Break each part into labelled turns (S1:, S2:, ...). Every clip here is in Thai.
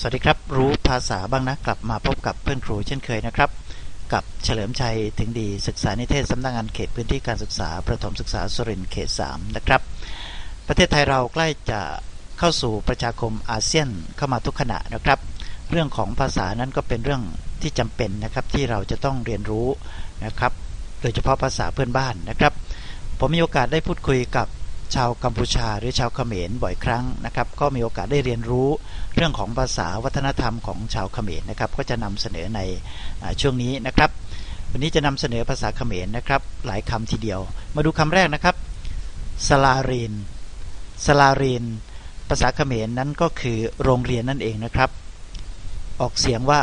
S1: สวัสดีครับ รู้ภาษาบ้างนะ กลับมาพบกับเพื่อนครูเช่นเคยนะครับ กับเฉลิมชัยถึงดีศึกษานิเทศสำนักงานเขตพื้นที่การศึกษา ประถมศึกษาสุรินทร์เขต 3 นะครับ ประเทศไทยเราใกล้จะเข้าสู่ประชาคมอาเซียนเข้ามาทุกขณะนะครับ เรื่องของภาษานั้นก็เป็นเรื่องที่จำเป็นนะครับที่เราจะต้องเรียนรู้นะครับ โดยเฉพาะภาษาเพื่อนบ้านนะครับ ผมมีโอกาสได้พูดคุยกับ ชาวกัมพูชาหรือชาวเขมรบ่อยครั้งนะครับ ก็มีโอกาสได้เรียนรู้เรื่องของภาษาวัฒนธรรมของชาวเขมรนะครับ ก็จะนำเสนอในช่วงนี้นะครับ วันนี้จะนำเสนอภาษาเขมรนะครับ หลายคำทีเดียว มาดูคำแรกนะครับสลารีนสลารีนภาษาเขมรนั้นก็คือโรงเรียนนั่นเองนะครับ ออกเสียงว่า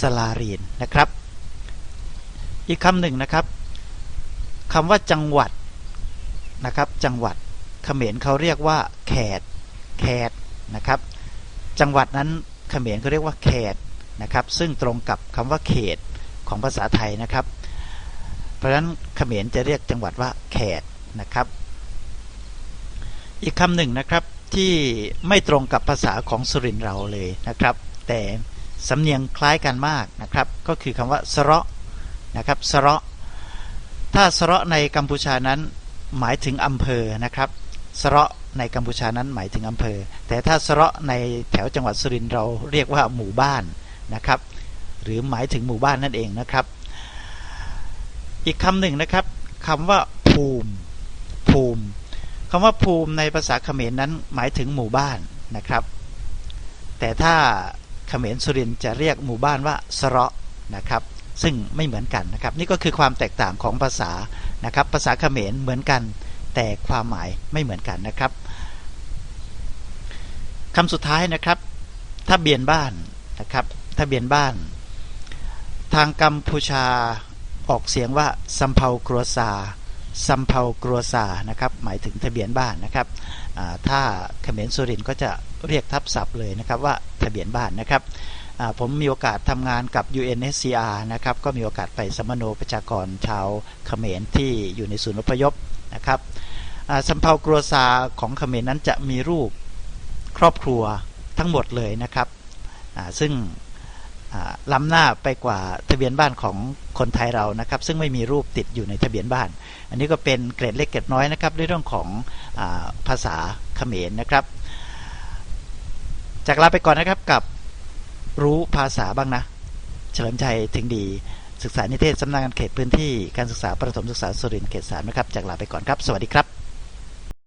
S1: สลารีนนะครับ อีกคำหนึ่งนะครับคำว่าจังหวัดนะครับจังหวัด เขมรเขาเรียกว่าแขดแขดนะครับ จังหวัดนั้นเขมรเขาเรียกว่าแขดนะครับ ซึ่งตรงกับคำว่าเขตของภาษาไทยนะครับ เพราะฉะนั้นเขมรจะเรียกจังหวัดว่าแขดนะครับ อีกคำหนึ่งนะครับที่ไม่ตรงกับภาษาของสุรินเราเลยนะครับ แต่สำเนียงคล้ายกันมากนะครับ ก็คือคำว่าสระนะครับสระถ้าสระในกัมพูชานั้นหมายถึงอำเภอนะครับ สระในกัมพูชานั้นหมายถึงอำเภอ แต่ถ้าสระในแถวจังหวัดสุรินทร์เราเรียกว่าหมู่บ้านนะครับ หรือหมายถึงหมู่บ้านนั่นเองนะครับ อีกคำหนึ่งนะครับคำว่าภูมิภูมิคำว่าภูมิในภาษาเขมรนั้นหมายถึงหมู่บ้านนะครับ แต่ถ้าเขมรสุรินทร์จะเรียกหมู่บ้านว่าสระนะครับ ซึ่งไม่เหมือนกันนะครับ นี่ก็คือความแตกต่างของภาษานะครับ ภาษาเขมรเหมือนกัน แต่ความหมายไม่เหมือนกันนะครับคำสุดท้ายนะครับถ้าเบียนบ้านนะครับถ้าเบียนบ้าน ทางกัมพูชาออกเสียงว่าซัมเพากรัวซาซัมเพากรัวซานะครับ หมายถึงทะเบียนบ้านนะครับถ้าเขมรสุรินก็จะเรียกทับศัพท์เลยนะครับว่าทะเบียนบ้านนะครับ ผมมีโอกาสทำงานกับ UNSCR นะครับ ก็มีโอกาสไปสมโนประชากรชาวเขมรที่อยู่ในศูนย์อพยพนะครับสัมภากรัวซาของเขมรนั้นจะมีรูปครอบครัวทั้งหมดเลยนะครับซึ่งล้ำหน้าไปกว่าทะเบียนบ้านของคนไทยเรานะครับ ซึ่งไม่มีรูปติดอยู่ในทะเบียนบ้าน อันนี้ก็เป็นเกรดเล็กเกรดน้อยนะครับในเรื่องของอภาษาเขมรนะครับ จากลาไปก่อนนะครับกับ รู้ภาษาบ้างนะ เฉลิมชัยถึงดี ศึกษานิเทศสำนักงานเขตพื้นที่การศึกษาประถมศึกษาสุรินทร์เขตสามนะครับ จากลาไปก่อนครับ สวัสดีครับ